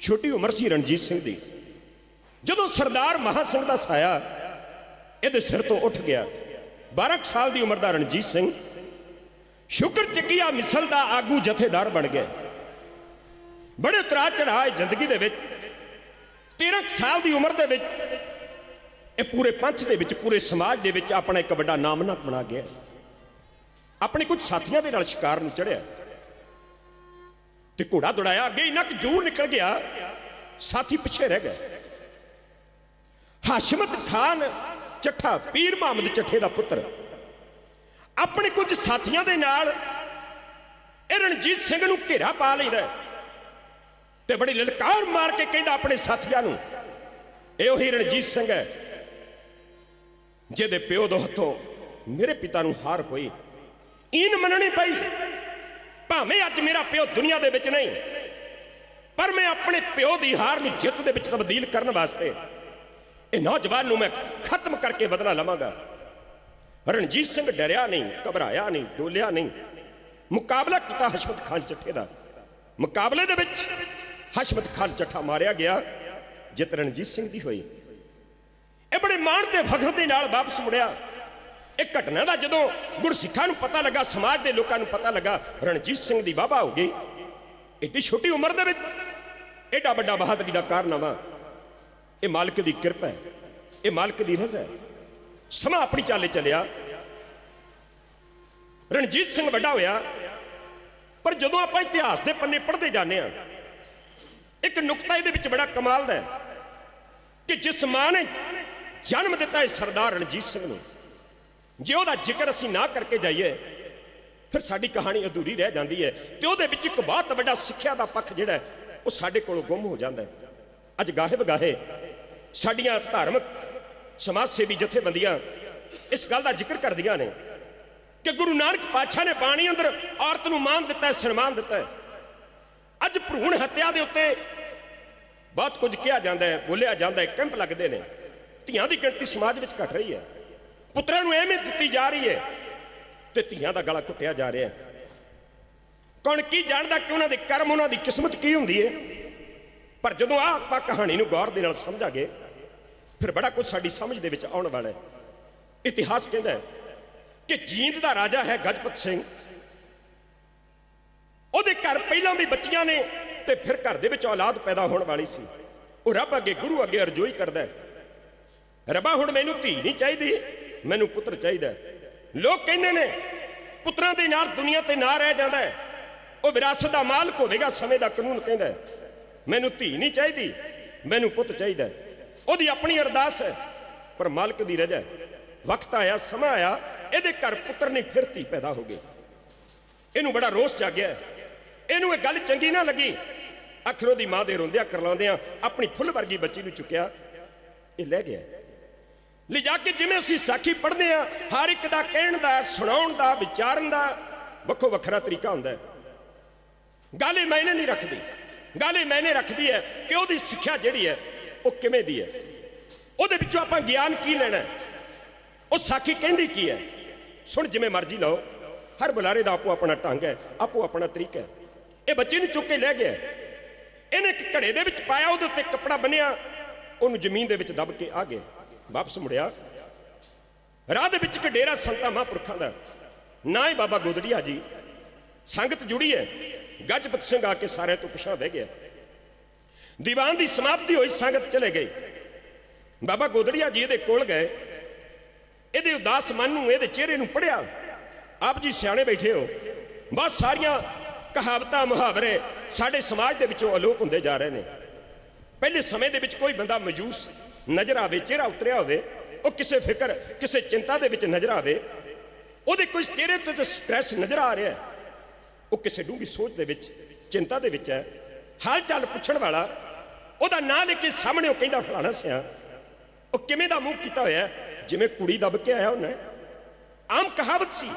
ਛੋਟੀ ਉਮਰ ਸੀ ਰਣਜੀਤ ਸਿੰਘ ਦੀ। ਜਦੋਂ ਸਰਦਾਰ ਮਹਾ ਸਿੰਘ ਦਾ ਸਾਇਆ ਇਹਦੇ ਸਿਰ ਤੋਂ ਉੱਠ ਗਿਆ। 12 ਕੁ ਸਾਲ ਦੀ ਉਮਰ ਦਾ ਰਣਜੀਤ ਸਿੰਘ ਸ਼ੁਕਰ ਚੱਕੀਆ ਮਿਸਲ ਦਾ ਆਗੂ ਜਥੇਦਾਰ ਬਣ ਗਿਆ। ਬੜੇ ਉਤਰਾ ਚੜਾਏ ਜ਼ਿੰਦਗੀ ਦੇ ਵਿੱਚ। 13 ਕੁ ਸਾਲ ਦੀ ਉਮਰ ਦੇ ਵਿੱਚ ਇਹ ਪੂਰੇ ਪੰਥ ਦੇ ਵਿੱਚ, ਪੂਰੇ ਸਮਾਜ ਦੇ ਵਿੱਚ ਆਪਣਾ ਇੱਕ ਵੱਡਾ ਨਾਮ ਨਾ ਬਣਾ ਗਿਆ। ਆਪਣੇ ਕੁਝ ਸਾਥੀਆਂ ਦੇ ਨਾਲ ਸ਼ਿਕਾਰ ਨੂੰ ਚੜਿਆ ਤੇ ਘੋੜਾ ਦੌੜਾਇਆ, ਅੱਗੇ ਇੰਨਾ ਕਿ ਦੂਰ ਨਿਕਲ ਗਿਆ, ਸਾਥੀ ਪਿੱਛੇ ਰਹਿ ਗਏ। ਹਾਸ਼ਮਤ ਖਾਨ ਚੱਠਾ, ਪੀਰ ਮੁਹੰਮਦ ਚੱਠੇ ਦਾ ਪੁੱਤਰ। ਆਪਣੇ ਕੁਝ ਸਾਥੀਆਂ ਦੇ ਨਾਲ ਇਹ ਰਣਜੀਤ ਸਿੰਘ ਨੂੰ ਘੇਰਾ ਪਾ ਲੈਂਦਾ ਤੇ ਬੜੀ ਲਲਕਾਰ ਮਾਰ ਕੇ ਕਹਿੰਦਾ ਆਪਣੇ ਸਾਥੀਆਂ ਨੂੰ, ਇਹ ਉਹੀ ਰਣਜੀਤ ਸਿੰਘ ਹੈ, ਜਿਹਦੇ ਪਿਓ ਦੇ ਹੱਥੋਂ ਮੇਰੇ ਪਿਤਾ ਨੂੰ ਹਾਰ ਹੋਈ। ਇਨ ਮੰਨਣੀ ਪਈ ਭਾਵੇਂ ਅੱਜ ਮੇਰਾ ਪਿਓ ਦੁਨੀਆ ਦੇ ਵਿੱਚ ਨਹੀਂ, ਪਰ ਮੈਂ ਆਪਣੇ ਪਿਓ ਦੀ ਹਾਰ ਨੂੰ ਜਿੱਤ ਦੇ ਵਿੱਚ ਤਬਦੀਲ ਕਰਨ ਵਾਸਤੇ ਇਹ ਨੌਜਵਾਨ ਨੂੰ ਮੈਂ ਖਤਮ ਕਰਕੇ ਬਦਲਾ ਲਵਾਂਗਾ। ਰਣਜੀਤ ਸਿੰਘ ਡਰਿਆ ਨਹੀਂ, ਘਬਰਾਇਆ ਨਹੀਂ, ਡੋਲਿਆ ਨਹੀਂ। ਮੁਕਾਬਲਾ ਕੀਤਾ ਹਸ਼ਮਤ ਖਾਨ ਚੱਠੇ ਦਾ। ਮੁਕਾਬਲੇ ਦੇ ਵਿੱਚ ਹਸ਼ਮਤ ਖਾਨ ਚੱਠਾ ਮਾਰਿਆ ਗਿਆ, ਜਿੱਤ ਰਣਜੀਤ ਸਿੰਘ ਦੀ ਹੋਈ। ਇਹ ਬੜੇ ਮਾਣ ਤੇ ਫਖਰ ਦੇ ਨਾਲ ਵਾਪਸ ਮੁੜਿਆ। ਇਹ ਘਟਨਾ ਦਾ ਜਦੋਂ ਗੁਰਸਿੱਖਾਂ ਨੂੰ ਪਤਾ ਲੱਗਾ, ਸਮਾਜ ਦੇ ਲੋਕਾਂ ਨੂੰ ਪਤਾ ਲੱਗਾ, ਰਣਜੀਤ ਸਿੰਘ ਦੀ ਵਾਹਵਾ ਹੋ ਗਈ। ਏਡੀ ਛੋਟੀ ਉਮਰ ਦੇ ਵਿੱਚ ਏਡਾ ਵੱਡਾ ਬਹਾਦਰੀ ਦਾ ਕਾਰਨਾਮਾ। ਇਹ ਮਾਲਕ ਦੀ ਕਿਰਪਾ ਹੈ, ਇਹ ਮਾਲਕ ਦੀ ਰਜ਼ਾ ਹੈ। ਸਮਾਂ ਆਪਣੀ ਚਾਲੇ ਚੱਲਿਆ। ਰਣਜੀਤ ਸਿੰਘ ਵੱਡਾ ਹੋਇਆ। ਪਰ ਜਦੋਂ ਆਪਾਂ ਇਤਿਹਾਸ ਦੇ ਪੰਨੇ ਪੜ੍ਹਦੇ ਜਾਂਦੇ ਆ ਇੱਕ ਨੁਕਤਾ ਇਹਦੇ ਵਿੱਚ ਬੜਾ ਕਮਾਲ ਦਾ ਹੈ ਕਿ ਜਿਸ ਮਾਂ ਨੇ ਜਨਮ ਦਿੱਤਾ ਹੈ ਸਰਦਾਰ ਰਣਜੀਤ ਸਿੰਘ ਨੂੰ ਜੇ ਉਹਦਾ ਜ਼ਿਕਰ ਅਸੀਂ ਨਾ ਕਰਕੇ ਜਾਈਏ, ਫਿਰ ਸਾਡੀ ਕਹਾਣੀ ਅਧੂਰੀ ਰਹਿ ਜਾਂਦੀ ਹੈ ਤੇ ਉਹਦੇ ਵਿੱਚ ਇੱਕ ਬਹੁਤ ਵੱਡਾ ਸਿੱਖਿਆ ਦਾ ਪੱਖ ਜਿਹੜਾ ਉਹ ਸਾਡੇ ਕੋਲੋਂ ਗੁੰਮ ਹੋ ਜਾਂਦਾ ਹੈ। ਅੱਜ ਗਾਹੇ ਬਗਾਹੇ ਸਾਡੀਆਂ ਧਾਰਮਿਕ ਸਮਾਜ ਸੇਵੀ ਜਥੇਬੰਦੀਆਂ ਇਸ ਗੱਲ ਦਾ ਜ਼ਿਕਰ ਕਰਦੀਆਂ ਨੇ ਕਿ ਗੁਰੂ ਨਾਨਕ ਪਾਤਸ਼ਾਹ ਨੇ ਬਾਣੀ ਅੰਦਰ ਔਰਤ ਨੂੰ ਮਾਨ ਦਿੱਤਾ ਸਨਮਾਨ ਦਿੱਤਾ ਅੱਜ ਭਰੂਣ ਹੱਤਿਆ ਦੇ ਉੱਤੇ ਬਹੁਤ ਕੁਝ ਕਿਹਾ ਜਾਂਦਾ ਹੈ, ਬੋਲਿਆ ਜਾਂਦਾ ਹੈ, ਕੈਂਪ ਲੱਗਦੇ ਨੇ। ਧੀਆਂ ਦੀ ਗਿਣਤੀ ਸਮਾਜ ਵਿੱਚ ਘਟ ਰਹੀ ਹੈ। ਪੁੱਤਰਾਂ ਨੂੰ ਅਹਿਮੀਅਤ ਦਿੱਤੀ ਜਾ ਰਹੀ ਹੈ ਤੇ ਧੀਆਂ ਦਾ ਗਲਾ ਘੁੱਟਿਆ ਜਾ ਰਿਹਾ ਹੈ। ਕੌਣ ਕੀ ਜਾਣਦਾ ਕਿ ਉਹਨਾਂ ਦੇ ਕਰਮ, ਉਹਨਾਂ ਦੀ ਕਿਸਮਤ ਕੀ ਹੁੰਦੀ ਹੈ? ਪਰ ਜਦੋਂ ਆਹ ਆਪਾਂ ਕਹਾਣੀ ਨੂੰ ਗੌਰ ਦੇ ਨਾਲ ਸਮਝਾਂਗੇ, ਫਿਰ ਬੜਾ ਕੁਝ ਸਾਡੀ ਸਮਝ ਦੇ ਵਿੱਚ ਆਉਣ ਵਾਲਾ ਹੈ। ਇਤਿਹਾਸ ਕਹਿੰਦਾ ਹੈ ਕਿ ਜੀਂਦ ਦਾ ਰਾਜਾ ਹੈ ਗਜਪਤ ਸਿੰਘ। ਉਹਦੇ ਘਰ ਪਹਿਲਾਂ ਵੀ ਬੱਚੀਆਂ ਨੇ ਤੇ ਫਿਰ ਘਰ ਦੇ ਵਿੱਚ ਔਲਾਦ ਪੈਦਾ ਹੋਣ ਵਾਲੀ ਸੀ। ਉਹ ਰੱਬ ਅੱਗੇ, ਗੁਰੂ ਅੱਗੇ ਅਰਜ਼ੋਈ ਕਰਦਾ ਹੈ। ਰੱਬਾ, ਹੁਣ ਮੈਨੂੰ ਧੀ ਨਹੀਂ ਚਾਹੀਦੀ। ਮੈਨੂੰ ਪੁੱਤਰ ਚਾਹੀਦਾ ਲੋਕ ਕਹਿੰਦੇ ਨੇ, ਪੁੱਤਰਾਂ ਦੇ ਨਾਲ ਦੁਨੀਆ ਤੇ ਨਾ ਰਹਿ ਜਾਂਦਾ ਹੈ। ਉਹ ਵਿਰਾਸਤ ਦਾ ਮਾਲਕ ਹੋਵੇਗਾ, ਸਮੇਂ ਦਾ ਕਾਨੂੰਨ ਕਹਿੰਦਾ ਮੈਨੂੰ ਧੀ ਨਹੀਂ ਚਾਹੀਦੀ, ਮੈਨੂੰ ਪੁੱਤ ਚਾਹੀਦਾ ਉਹਦੀ ਆਪਣੀ ਅਰਦਾਸ ਹੈ, ਪਰ ਮਾਲਕ ਦੀ ਰਜਾ ਵਕਤ ਆਇਆ, ਸਮਾਂ ਆਇਆ, ਇਹਦੇ ਘਰ ਪੁੱਤਰ ਨਹੀਂ ਫਿਰ ਧੀ ਪੈਦਾ ਹੋ ਗਈ ਇਹਨੂੰ ਬੜਾ ਰੋਸ ਜਾਗਿਆ ਇਹਨੂੰ ਇਹ ਗੱਲ ਚੰਗੀ ਨਾ ਲੱਗੀ। ਅਖਰੋ ਦੀ ਮਾਂ ਦੇ ਰੋਂਦਿਆਂ, ਕਰਲਾਉਂਦਿਆਂ, ਆਪਣੀ ਫੁੱਲ ਵਰਗੀ ਬੱਚੀ ਨੂੰ ਚੁੱਕਿਆ। ਇਹ ਲੈ ਗਿਆ। ਲਿਜਾ ਕੇ ਜਿਵੇਂ ਅਸੀਂ ਸਾਖੀ ਪੜ੍ਹਦੇ ਆ ਹਰ ਇੱਕ ਦਾ ਕਹਿਣ ਦਾ, ਸੁਣਾਉਣ ਦਾ, ਵਿਚਾਰਨ ਦਾ ਵੱਖੋ ਵੱਖਰਾ ਤਰੀਕਾ ਹੁੰਦਾ ਹੈ। ਗੱਲ ਇਹ ਮੈਨੇ ਨਹੀਂ ਰੱਖਦੀ। ਗੱਲ ਇਹ ਮੈਨੇ ਰੱਖਦੀ ਹੈ ਕਿ ਉਹਦੀ ਸਿੱਖਿਆ ਜਿਹੜੀ ਹੈ, ਉਹ ਕਿਵੇਂ ਦੀ ਹੈ? ਉਹਦੇ ਵਿੱਚੋਂ ਆਪਾਂ ਗਿਆਨ ਕੀ ਲੈਣਾ ਉਹ ਸਾਖੀ ਕਹਿੰਦੀ ਕੀ ਹੈ? ਸੁਣ ਜਿਵੇਂ ਮਰਜ਼ੀ ਲਓ। ਹਰ ਬੁਲਾਰੇ ਦਾ ਆਪੋ ਆਪਣਾ ਢੰਗ ਹੈ, ਆਪੋ ਆਪਣਾ ਤਰੀਕਾ ਹੈ। ਇਹ ਬੱਚੇ ਨੂੰ ਚੁੱਕ ਕੇ ਲੈ ਗਿਆ। ਇਹਨੇ ਇੱਕ ਘੜੇ ਦੇ ਵਿੱਚ ਪਾਇਆ, ਉਹਦੇ ਉੱਤੇ ਕੱਪੜਾ ਬੰਨਿਆ, ਉਹਨੂੰ ਜ਼ਮੀਨ ਦੇ ਵਿੱਚ ਦਬ ਕੇ ਆ ਗਿਆ। ਵਾਪਸ ਮੁੜਿਆ। ਰਾਹ ਦੇ ਵਿੱਚ ਇੱਕ ਡੇਰਾ ਸੰਤਾਂ ਮਹਾਂਪੁਰਖਾਂ ਦਾ। ਨਾ ਹੀ ਬਾਬਾ ਗੋਦੜੀਆ ਜੀ। ਸੰਗਤ ਜੁੜੀ ਹੈ। ਗੱਜਪਤ ਸਿੰਘ ਆ ਕੇ ਸਾਰਿਆਂ ਤੋਂ ਪਿਛਾਂ ਬਹਿ ਗਿਆ। ਦੀਵਾਨ ਦੀ ਸਮਾਪਤੀ ਹੋਈ, ਸੰਗਤ ਚਲੇ ਗਈ ਬਾਬਾ ਗੋਦੜੀਆ ਜੀ ਇਹਦੇ ਕੋਲ ਗਏ। ਇਹਦੇ ਉਦਾਸ ਮਨ ਨੂੰ, ਇਹਦੇ ਚਿਹਰੇ ਨੂੰ ਪੜਿਆ ਆਪ ਜੀ ਸਿਆਣੇ ਬੈਠੇ ਹੋ। ਬਹੁਤ ਸਾਰੀਆਂ ਕਹਾਵਤਾਂ, ਮੁਹਾਵਰੇ ਸਾਡੇ ਸਮਾਜ ਦੇ ਵਿੱਚੋਂ ਅਲੋਪ ਹੁੰਦੇ ਜਾ ਰਹੇ ਨੇ। ਪਹਿਲੇ ਸਮੇਂ ਦੇ ਵਿੱਚ ਕੋਈ ਬੰਦਾ ਮਜੂਸ ਨਜ਼ਰ ਆਵੇ ਚਿਹਰਾ ਉਤਰਿਆ ਹੋਵੇ, ਉਹ ਕਿਸੇ ਫਿਕਰ, ਕਿਸੇ ਚਿੰਤਾ ਦੇ ਵਿੱਚ ਨਜ਼ਰ ਆਵੇ, ਉਹਦੇ ਕੁਝ ਚਿਹਰੇ ਤੇ ਤਾਂ ਸਟ੍ਰੈਸ ਨਜ਼ਰ ਆ ਰਿਹਾ ਉਹ ਕਿਸੇ ਡੂੰਗੀ ਸੋਚ ਦੇ ਵਿੱਚ, ਚਿੰਤਾ ਦੇ ਵਿੱਚ ਹੈ। ਹਾਲ ਚਾਲ ਪੁੱਛਣ ਵਾਲਾ, ਉਹਦਾ ਨਾਂ ਲੈ ਕੇ ਸਾਹਮਣੇ ਉਹ ਕਹਿੰਦਾ, ਫਲਾਣਾ ਸਿਆ। ਉਹ ਕਿਵੇਂ ਦਾ ਮੂੰਹ ਕੀਤਾ ਹੋਇਆ ਜਿਵੇਂ ਕੁੜੀ ਦੱਬ ਕੇ ਆਇਆ ਉਹਨੇ ਆਮ ਕਹਾਵਤ ਸੀ।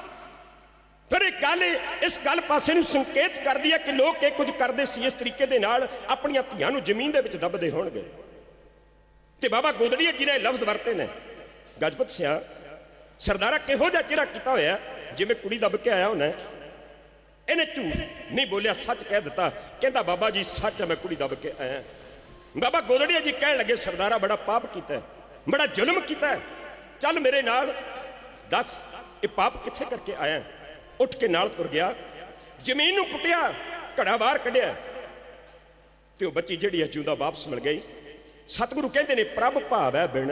ਫਿਰ ਇਹ ਗੱਲ ਇਸ ਗੱਲ ਪਾਸੇ ਨੂੰ ਸੰਕੇਤ ਕਰਦੀ ਹੈ ਕਿ ਲੋਕ ਇਹ ਕੁਝ ਕਰਦੇ ਸੀ, ਇਸ ਤਰੀਕੇ ਦੇ ਨਾਲ ਆਪਣੀਆਂ ਧੀਆਂ ਨੂੰ ਜ਼ਮੀਨ ਦੇ ਵਿੱਚ ਦੱਬਦੇ ਹੋਣਗੇ। ਤੇ ਬਾਬਾ ਗੋਦੜੀਆ ਜੀ ਨੇ ਲਫ਼ਜ਼ ਵਰਤੇ ਨੇ। ਗਜਪਤ ਸਿਆ, ਸਰਦਾਰਾ ਕਿਹੋ ਜਿਹਾ ਚਿਹਰਾ ਕੀਤਾ ਹੋਇਆ, ਜਿਵੇਂ ਕੁੜੀ ਦੱਬ ਕੇ ਆਇਆ ਉਹਨੇ ਇਹਨੇ ਝੂਠ ਨਹੀਂ ਬੋਲਿਆ, ਸੱਚ ਕਹਿ ਦਿੱਤਾ। ਕਹਿੰਦਾ, ਬਾਬਾ ਜੀ, ਸੱਚ ਹੈ ਮੈਂ ਕੁੜੀ ਦੱਬ ਕੇ ਆਇਆ। ਬਾਬਾ ਗੋਦੜੀਆ ਜੀ ਕਹਿਣ ਲੱਗੇ, ਸਰਦਾਰਾ ਬੜਾ ਪਾਪ ਕੀਤਾ ਬੜਾ ਜ਼ੁਲਮ ਕੀਤਾ ਚੱਲ ਮੇਰੇ ਨਾਲ ਦੱਸ, ਇਹ ਪਾਪ ਕਿੱਥੇ ਕਰਕੇ ਆਇਆ ਉੱਠ ਕੇ ਨਾਲ ਤੁਰ ਗਿਆ। ਜ਼ਮੀਨ ਨੂੰ ਪੁੱਟਿਆ ਘੜਾ ਬਾਹਰ ਕੱਢਿਆ। ਤੇ ਉਹ ਬੱਚੀ ਜਿਹੜੀ ਹੈ, ਜਿਉਂਦਾ ਵਾਪਸ ਮਿਲ ਗਈ। ਸਤਿਗੁਰੂ ਕਹਿੰਦੇ ਨੇ, ਪ੍ਰਭ ਭਾਵੈ ਬਿਨ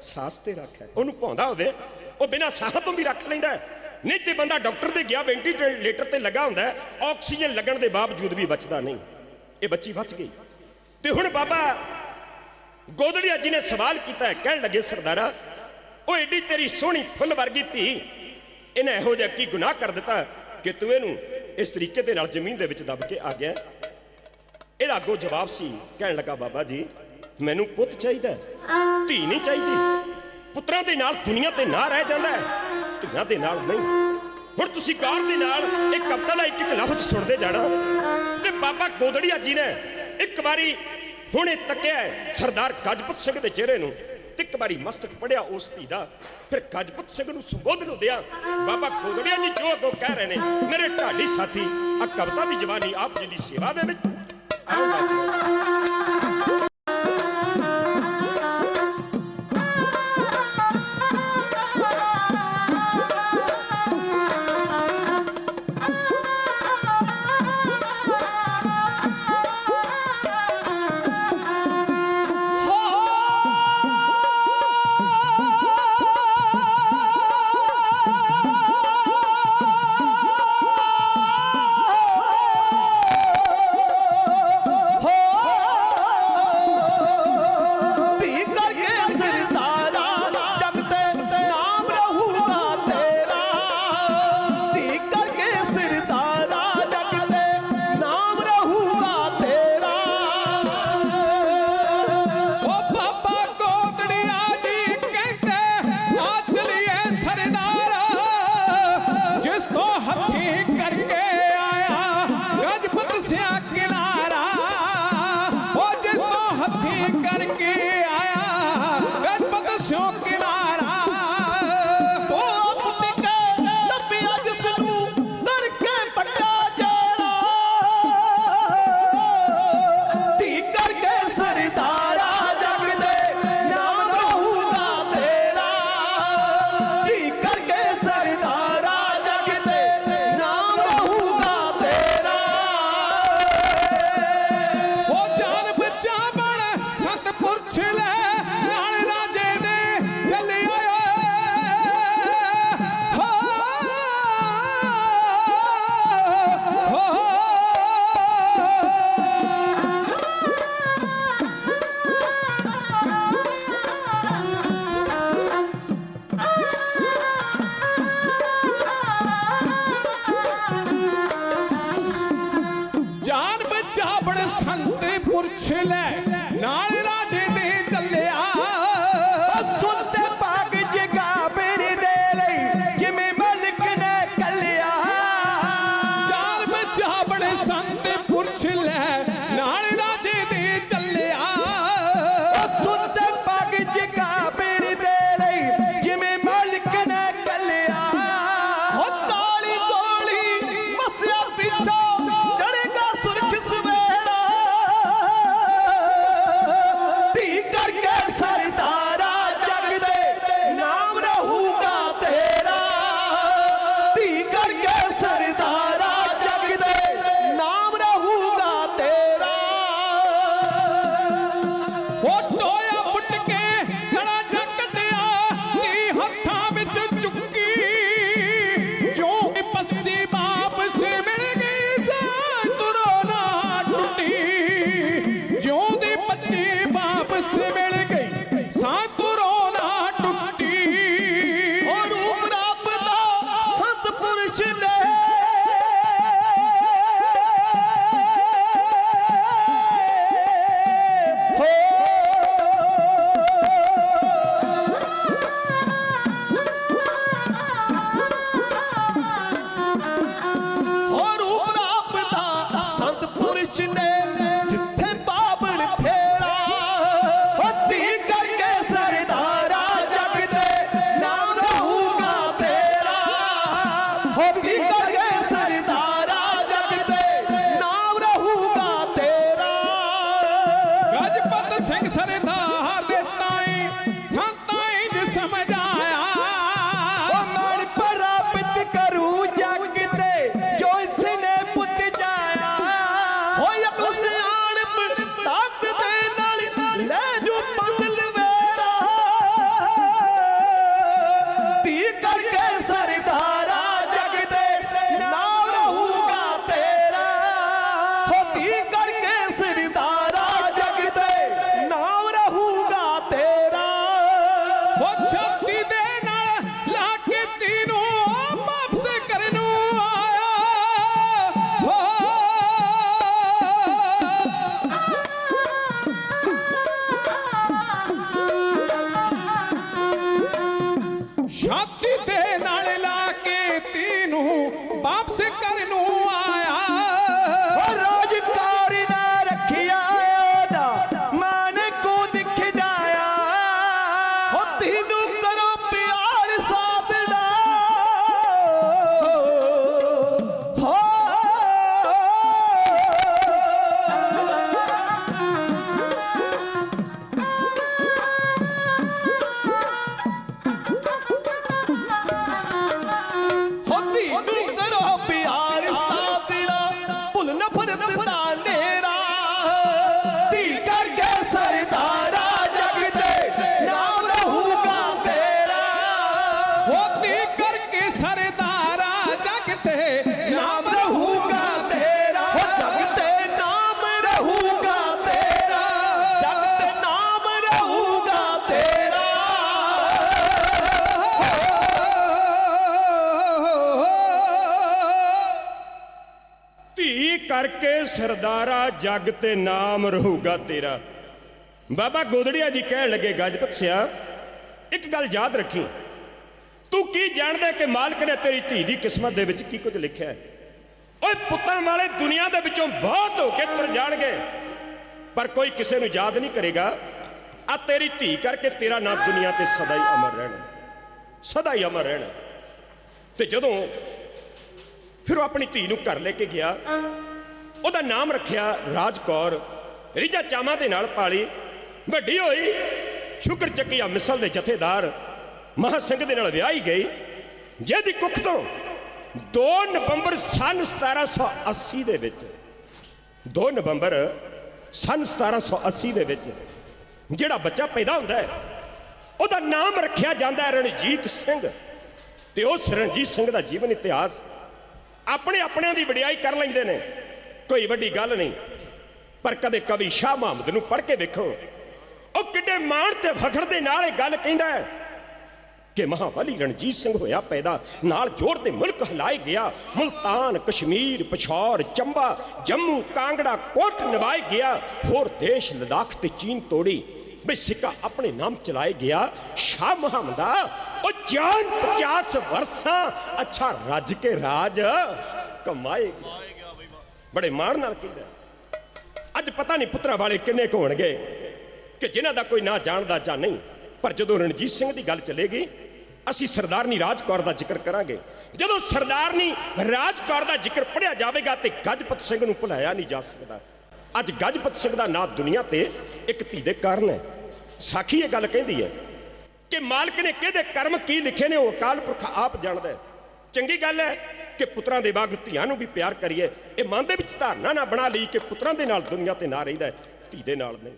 ਸਾਸ ਤੇ ਰੱਖੈ। ਉਹਨੂੰ ਭਾਉਂਦਾ ਹੋਵੇ, ਉਹ ਬਿਨਾ ਸਾਹ ਤੋਂ ਵੀ ਰੱਖ ਲੈਂਦਾ ਨਹੀਂ ਤੇ ਬੰਦਾ ਡਾਕਟਰ ਦੇ ਗਿਆ, ਵੈਂਟੀਲੇਟਰ ਤੇ ਲੱਗਾ ਹੁੰਦਾ ਆਕਸੀਜਨ ਲੱਗਣ ਦੇ ਬਾਵਜੂਦ ਵੀ ਬਚਦਾ ਨਹੀਂ। ਇਹ ਬੱਚੀ ਬਚ ਗਈ। ਤੇ ਹੁਣ ਬਾਬਾ ਗੋਦੜੀਆ ਜੀ ਨੇ ਸਵਾਲ ਕੀਤਾ ਕਹਿਣ ਲੱਗੇ, ਸਰਦਾਰਾ, ਉਹ ਏਡੀ ਤੇਰੀ ਸੋਹਣੀ ਫੁੱਲ ਵਰਗੀ ਧੀ, ਇਹਨੇ ਇਹੋ ਜਿਹਾ ਕੀ ਗੁਨਾਹ ਕਰ ਦਿੱਤਾ ਕਿ ਤੂੰ ਇਹਨੂੰ ਇਸ ਤਰੀਕੇ ਦੇ ਨਾਲ ਜ਼ਮੀਨ ਦੇ ਵਿੱਚ ਦੱਬ ਕੇ ਆ ਗਿਆ? ਇਹਦਾ ਅੱਗੋਂ ਜਵਾਬ ਸੀ, ਕਹਿਣ ਲੱਗਾ, ਬਾਬਾ ਜੀ ਮੈਨੂੰ ਪੁੱਤ ਚਾਹੀਦਾ ਹੈ, ਧੀ ਨਹੀਂ ਚਾਹੀਦੀ। ਪੁੱਤਰਾਂ ਦੇ ਨਾਲ ਦੁਨੀਆ ਤੇ ਨਾ ਰਹਿ ਜਾਂਦਾ ਹੈ, ਧੀਆਂ ਦੇ ਨਾਲ ਨਹੀਂ। ਹੁਣ ਤੁਸੀਂ ਗੌਰ ਦੇ ਨਾਲ ਇਹ ਕਵਿਤਾ ਦਾ ਇੱਕ ਇੱਕ ਲਫ਼ਜ਼ ਸੁਣਦੇ ਜਾਣਾ। ਤੇ ਬਾਬਾ ਗੋਦੜੀਆ ਜੀ ਨੇ ਇੱਕ ਵਾਰੀ ਹੁਣੇ ਤੱਕਿਆ ਹੈ ਸਰਦਾਰ ਗਜਪਤ ਸਿੰਘ ਦੇ ਚਿਹਰੇ ਨੂੰ ਤੇ ਇੱਕ ਵਾਰੀ ਮਸਤਕ ਪੜਿਆ ਉਸ ਧੀ ਦਾ। ਫਿਰ ਗਜਪਤ ਸਿੰਘ ਨੂੰ ਸੰਬੋਧਨ ਹੁੰਦਿਆਂ ਬਾਬਾ ਗੋਦੜੀਆ ਜੀ ਜੋ ਅੱਗੋਂ ਕਹਿ ਰਹੇ ਨੇ ਮੇਰੇ ਢਾਡੀ ਸਾਥੀ ਆ ਕਵਿਤਾ ਦੀ ਜਵਾਨੀ ਆਪ ਜੀ ਦੀ ਸੇਵਾ ਦੇ ਵਿੱਚ ਆਉਂਦਾ somebody ਸਰਦਾਰਾ ਜੱਗ ਤੇ ਨਾਮ ਰਹੂਗਾ ਤੇਰਾ। ਬਾਬਾ ਗੋਦੜੀਆ ਜੀ ਕਹਿਣ ਲੱਗੇ, ਗਜਪਤ ਸਿਆ, ਇੱਕ ਗੱਲ ਯਾਦ ਰੱਖੀ। ਤੂੰ ਕੀ ਜਾਣਦਾ ਕਿ ਮਾਲਕ ਨੇ ਤੇਰੀ ਧੀ ਦੀ ਕਿਸਮਤ ਦੇ ਵਿੱਚ ਕੀ ਕੁਝ ਲਿਖਿਆ ਹੈ? ਓਏ, ਪੁੱਤਾਂ ਵਾਲੇ ਦੁਨੀਆ ਦੇ ਵਿੱਚੋਂ ਬਹੁਤ ਹੋ ਕੇ ਤੁਰ ਜਾਣਗੇ। ਪਰ ਕੋਈ ਕਿਸੇ ਨੂੰ ਯਾਦ ਨਹੀਂ ਕਰੇਗਾ, ਆ ਤੇਰੀ ਧੀ ਕਰਕੇ ਤੇਰਾ ਨਾਂ ਦੁਨੀਆ ਤੇ ਸਦਾ ਹੀ ਅਮਰ ਰਹਿਣਾ। ਸਦਾ ਹੀ ਅਮਰ ਰਹਿਣਾ। ਤੇ ਜਦੋਂ ਫਿਰ ਉਹ ਆਪਣੀ ਧੀ ਨੂੰ ਘਰ ਲੈ ਕੇ ਗਿਆ ਉਹਦਾ ਨਾਮ ਰੱਖਿਆ ਰਾਜਕੌਰ ਰਿਜਾ ਚਾਮਾ ਦੇ ਨਾਲ ਪਾਲੀ। ਵੱਡੀ ਹੋਈ। ਸ਼ੁਕਰ ਚੱਕੀਆ ਮਿਸਲ ਦੇ ਜਥੇਦਾਰ। ਮਹਾ ਸਿੰਘ ਦੇ ਨਾਲ ਵਿਆਹੀ ਗਈ। ਜਿਹਦੀ ਕੁੱਖ ਤੋਂ 2 ਨਵੰਬਰ ਸਨ 1780 ਦੇ ਵਿੱਚ 2 ਨਵੰਬਰ ਸਨ 1780 ਦੇ ਵਿੱਚ ਜਿਹੜਾ ਬੱਚਾ ਪੈਦਾ ਹੁੰਦਾ ਹੈ, ਉਹਦਾ ਨਾਮ ਰੱਖਿਆ ਜਾਂਦਾ ਹੈ ਰਣਜੀਤ ਸਿੰਘ। ਤੇ ਉਸ ਰਣਜੀਤ ਸਿੰਘ ਦਾ ਜੀਵਨ ਇਤਿਹਾਸ ਆਪਣੇ ਆਪਣਿਆਂ ਦੀ ਵਡਿਆਈ ਕਰ ਲੈਂਦੇ ਨੇ। ਕੋਈ ਵੱਡੀ ਗੱਲ ਨਹੀਂ। ਪਰ ਕਦੇ ਕਵੀ ਸ਼ਾਹ ਮੁਹੰਮਦ ਨੂੰ ਪੜ੍ਹ ਕੇ ਵੇਖੋ, ਉਹ ਕਿੱਡੇ ਮਾਣ ਤੇ ਫਖਰ ਦੇ ਨਾਲ ਇਹ ਗੱਲ ਕਹਿੰਦਾ ਹੈ ਕਿ ਮਹਾਬਲੀ ਰਣਜੀਤ ਸਿੰਘ ਹੋਇਆ ਪੈਦਾ, ਨਾਲ ਜੋਰ ਤੇ ਮੁਲਕ ਹਿਲਾਏ ਗਿਆ, ਮੁਲਤਾਨ, ਕਸ਼ਮੀਰ ਪਿਸ਼ੌਰ ਚੰਬਾ, ਜੰਮੂ, ਕਾਂਗੜਾ, ਕੋਟ ਨਿਵਾਏ ਗਿਆ, ਹੋਰ ਦੇਸ਼, ਲਦਾਖ ਤੇ ਚੀਨ ਤੋੜੀ ਬਈ ਸਿੱਕਾ ਆਪਣੇ ਨਾਮ ਚਲਾਏ ਗਿਆ। ਸ਼ਾਹ ਮੁਹੰਮਦਾ ਉਹ ਜਾਨ 50 ਵਰਸਾਂ ਅੱਛਾ ਰੱਜ ਕੇ ਰਾਜ ਕਮਾਏਗਾ ਬੜੇ ਮਾਣ ਨਾਲ ਕਹਿੰਦਾ ਅੱਜ ਪਤਾ ਨਹੀਂ ਪੁੱਤਰਾਂ ਵਾਲੇ ਕਿੰਨੇ ਕੁ ਹੋਣਗੇ ਕਿ ਜਿਨ੍ਹਾਂ ਦਾ ਕੋਈ ਨਾਂ ਜਾਣਦਾ ਜਾਂ ਨਹੀਂ। ਪਰ ਜਦੋਂ ਰਣਜੀਤ ਸਿੰਘ ਦੀ ਗੱਲ ਚੱਲੇਗੀ, ਅਸੀਂ ਸਰਦਾਰਨੀ ਰਾਜ ਕੌਰ ਦਾ ਜ਼ਿਕਰ ਕਰਾਂਗੇ। ਜਦੋਂ ਸਰਦਾਰਨੀ ਰਾਜ ਕੌਰ ਦਾ ਜ਼ਿਕਰ ਪੜਿਆ ਜਾਵੇਗਾ ਤੇ ਗਜਪਤ ਸਿੰਘ ਨੂੰ ਭੁਲਾਇਆ ਨਹੀਂ ਜਾ ਸਕਦਾ। ਅੱਜ ਗਜਪਤ ਸਿੰਘ ਦਾ ਨਾਂ ਦੁਨੀਆ ਤੇ ਇੱਕ ਧੀ ਦੇ ਕਾਰਨ ਹੈ। ਸਾਖੀ ਇਹ ਗੱਲ ਕਹਿੰਦੀ ਹੈ ਕਿ ਮਾਲਕ ਨੇ ਕਿਹਦੇ ਕਰਮ ਕੀ ਲਿਖੇ ਨੇ ਉਹ ਅਕਾਲ ਪੁਰਖ ਆਪ ਜਾਣਦਾ ਚੰਗੀ ਗੱਲ ਹੈ ਕਿ ਪੁੱਤਰਾਂ ਦੇ ਵਾਂਗ ਧੀਆਂ ਨੂੰ ਵੀ ਪਿਆਰ ਕਰੀਏ। ਇਹ ਮਨ ਦੇ ਵਿੱਚ ਧਾਰਨਾ ਨਾ ਬਣਾ ਲਈ ਕਿ ਪੁੱਤਰਾਂ ਦੇ ਨਾਲ ਦੁਨੀਆ ਤੇ ਨਾ ਰਹਿੰਦਾ ਧੀ ਦੇ ਨਾਲ ਨਹੀਂ।